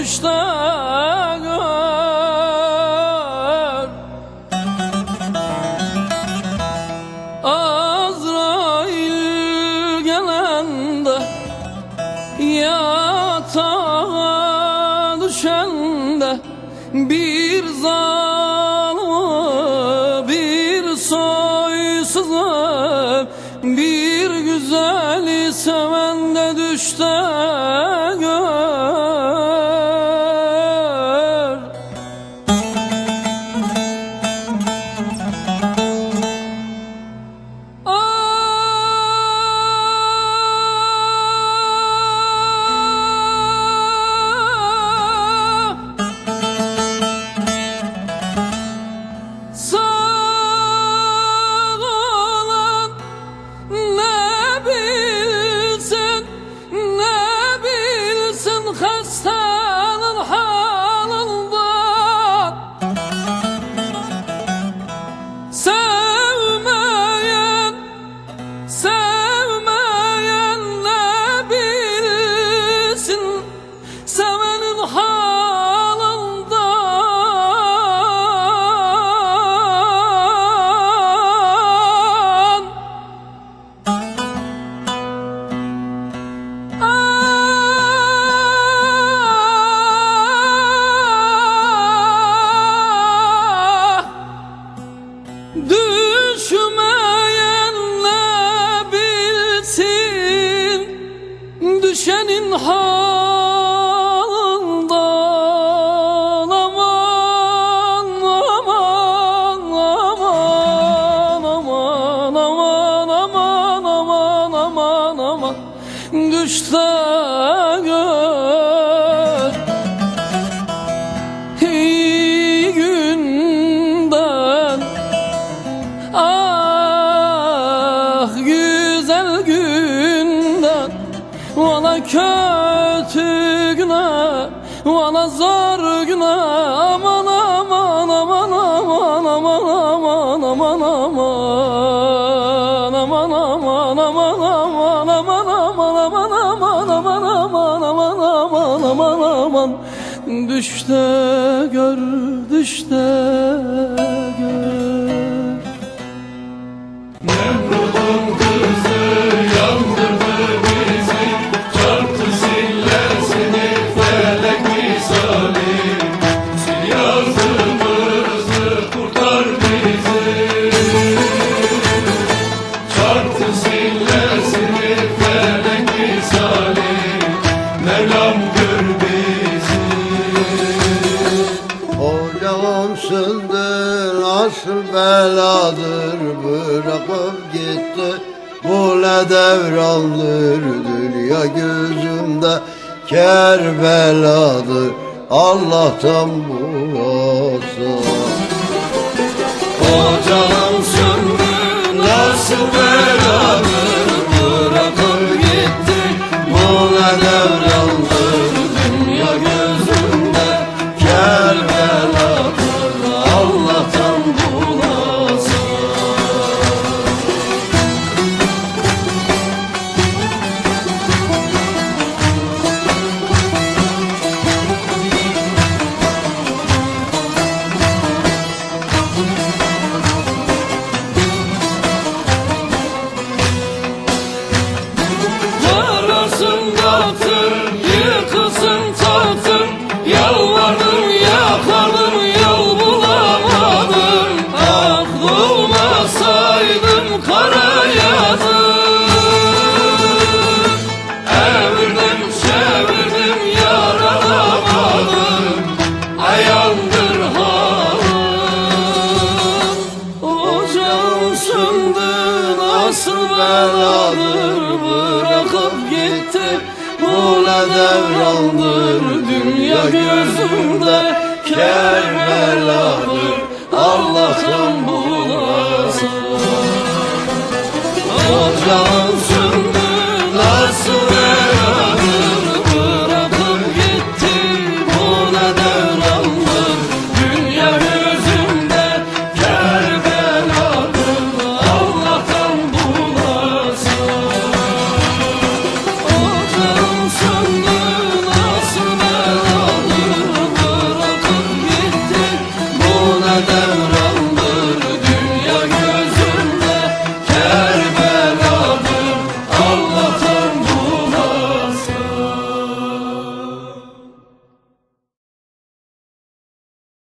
kuşlar. Azrail gelende yatağa düşende bir zalım bir soysuzum bir güzeli seven de Raça! düşenin halından aman aman aman aman aman aman aman aman aman güçten Valla kötü günah Valla zor günah Aman aman aman aman aman aman aman aman Aman aman aman aman aman aman aman aman aman aman aman aman aman aman Düşte gör düşte beladır bırakıp gitti. Bu ne devrandır dünya gözümde. Kerbeladır Allah'tan bu asıl oh Kerbeladır Allah'tan bu